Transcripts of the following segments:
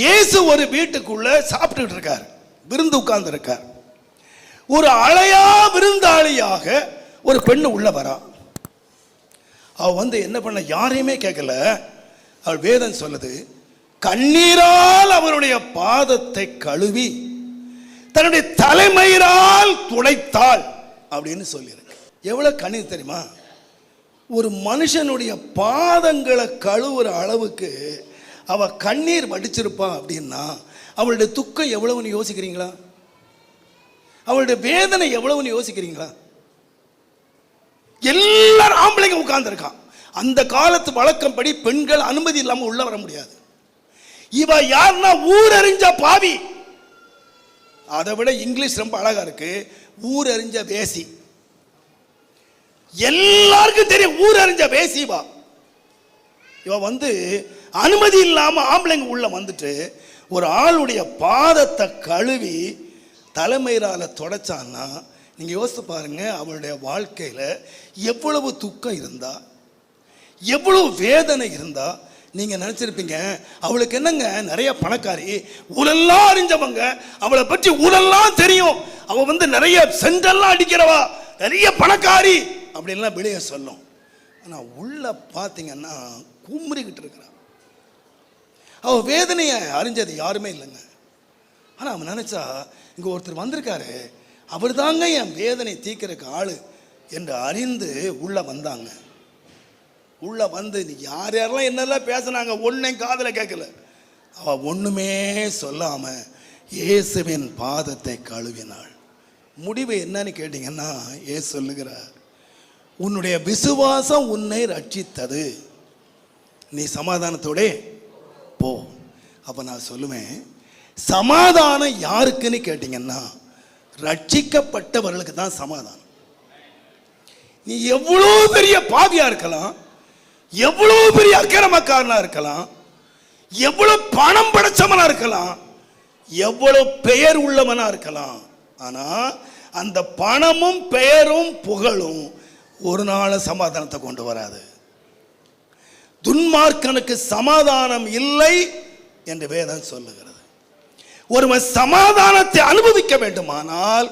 இயேசு ஒரு வீட்டுக்குள்ள சாப்பிட்டுட்டு இருக்கார். விருந்து உட்கார்ந்து இருக்கார் ஒரு அழையா விருந்தாளியாக ஒரு பெண்ணு உள்ள வரா. அவ வந்து என்ன பண்ண யாரையுமே கேட்கல அவள் வேதம் சொல்லுது கண்ணீரால் அவருடைய பாதத்தை கழுவி தன்னுடைய தலைமயிரால் துடைத்தாள் அப்படின்னு சொல்லியிருக்கு. எவ்வளவு கண்ணீர் தெரியுமா? ஒரு மனுஷனுடைய பாதங்களை கழுவுற அளவுக்கு அவள் கண்ணீர் வடிச்சிருப்பா அப்படின்னா அவளுடைய துக்கம் எவ்வளவுன்னு யோசிக்கிறீங்களா? அவளுடைய வேதனை எவ்வளவுன்னு யோசிக்கிறீங்களா? எல்லாரும் ஆம்பளைங்க உட்கார்ந்துருக்கான். அந்த காலத்து வழக்கப்படி பெண்கள் அனுமதி இல்லாமல் உள்ள வர முடியாது. இவ யாருன்னா ஊரறிஞ்ச பாவி. அதை விட இங்கிலீஷ் ரொம்ப அழகா இருக்கு. ஊரறிஞ்ச வேசி. எல்லாருக்கும் தெரியும் ஊர் வேசி வா இவ வந்து அனுமதி இல்லாமல் ஆம்பளைங்க உள்ள வந்துட்டு ஒரு ஆளுடைய பாதத்தை கழுவி தலைமையிலால தொடச்சான்னா நீங்கள் யோசித்து பாருங்க அவளுடைய வாழ்க்கையில் எவ்வளவு துக்கம் இருந்தா எவ்வளவு வேதனை இருந்தா நீங்கள் நினச்சிருப்பீங்க அவளுக்கு என்னங்க நிறைய பணக்காரி ஊரெல்லாம் அறிஞ்சவங்க அவளை பற்றி ஊரெல்லாம் தெரியும். அவள் வந்து நிறைய செஞ்செல்லாம் அடிக்கிறவா நிறைய பணக்காரி அப்படின்லாம் வெளியே சொல்லும். ஆனால் உள்ள பார்த்தீங்கன்னா கும்மிரிக்கிட்டு இருக்கிறான் அவள் வேதனையை அறிஞ்சது யாருமே இல்லைங்க. ஆனால் அவன் நினச்சா இங்கே ஒருத்தர் வந்திருக்காரு. அவர் தாங்க என் வேதனை தீக்கிறதுக்கு ஆள் என்று அறிந்து உள்ளே வந்தாங்க. உள்ளே வந்து நீ யார் யாரெல்லாம் என்னெல்லாம் பேசுனாங்க ஒன்றையும் காதில் கேட்கல. அவ ஒன்றுமே சொல்லாமல் இயேசுவின் பாதத்தை கழுவினாள். முடிவு என்னன்னு கேட்டிங்கன்னா ஏசு சொல்லுகிறார் உன்னுடைய விசுவாசம் உன்னை ரட்சித்தது. நீ சமாதானத்தோடே போ அப்போ நான் சொல்லுவேன் சமாதானம் யாருக்குன்னு கேட்டீங்கன்னா ரட்சிக்கப்பட்டவர்களுக்கு தான் சமாதானம். நீ எவ்வளோ பெரிய பாவியாக இருக்கலாம் எவ்வளோ பெரிய அக்கிரமக்காரனாக இருக்கலாம் எவ்வளோ பணம் படைச்சவனாக இருக்கலாம் எவ்வளோ பெயர் உள்ளவனாக இருக்கலாம். ஆனால் அந்த பணமும் பெயரும் புகழும் ஒரு நாள் சமாதானத்தை கொண்டு வராது. துன்மார்க்கனுக்கு சமாதானம் இல்லை என்று வேதம் சொல்லுகிறது. ஒருவன் சமாதானத்தை அனுபவிக்க வேண்டுமானால்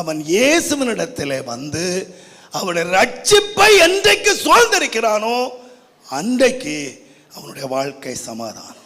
அவன் இயேசுவினிடத்திலே வந்து அவனுடைய ரட்சிப்பை என்றைக்கு சுதந்திரிக்கிறானோ அன்றைக்கு அவனுடைய வாழ்க்கை சமாதானம்.